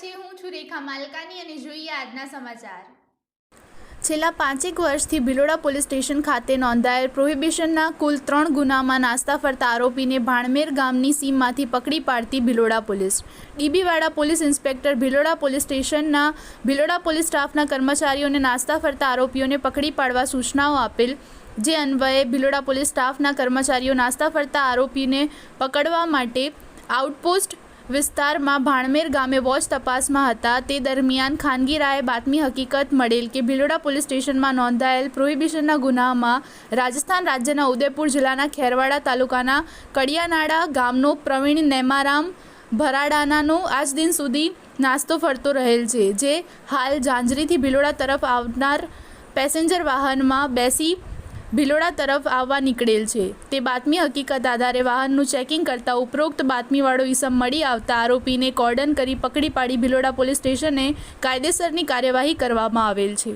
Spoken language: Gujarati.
છે. હું છું રેખા માલકાની અને જોઈએ આજના સમાચાર. છેલ્લા પાંચેક વર્ષથી ભિલોડા પોલીસ સ્ટેશન ખાતે નોંધાયેલ પ્રોહિબિશનના કુલ ત્રણ ગુનામાં નાસ્તા ફરતા આરોપીને ભાણમેર ગામની સીમમાંથી પકડી પાડતી ભિલોડા પોલીસ. ડીબીવાડા પોલીસ ઇન્સ્પેક્ટર ભિલોડા પોલીસ સ્ટેશનના ભિલોડા પોલીસ સ્ટાફના કર્મચારીઓને નાસ્તા ફરતા આરોપીઓને પકડી પાડવા સૂચનાઓ આપેલ, જે અન્વયે ભિલોડા પોલીસ સ્ટાફના કર્મચારીઓ નાસ્તા ફરતા આરોપીને પકડવા માટે આઉટપોસ્ટ વિસ્તારમાં ભાણમેર ગામે વોચ તપાસમાં હતા. તે દરમિયાન ખાનગી રાયે બાતમી હકીકત મળેલ કે ભિલોડા પોલીસ સ્ટેશનમાં નોંધાયેલ પ્રોહિબિશનના ગુનામાં રાજસ્થાન રાજ્યના ઉદયપુર જિલ્લાના ખેરવાડા તાલુકાના કડિયાનાડા ગામનો પ્રવીણ નેમારામ ભરાડાનાનો આજ દિન સુધી નાસ્તો ફરતો રહેલ છે, જે હાલ ઝાંઝરીથી ભિલોડા તરફ આવનાર પેસેન્જર વાહનમાં બેસી ભિલોડા તરફ આવવા નીકળેલ છે. તે બાતમી હકીકત આધારે વાહનનું ચેકિંગ કરતા ઉપરોક્ત બાતમીવાળો ઈસમ મળી આવતા આરોપીને કોર્ડન કરી પકડી પાડી ભિલોડા પોલીસ સ્ટેશને કાયદેસરની કાર્યવાહી કરવામાં આવેલ છે.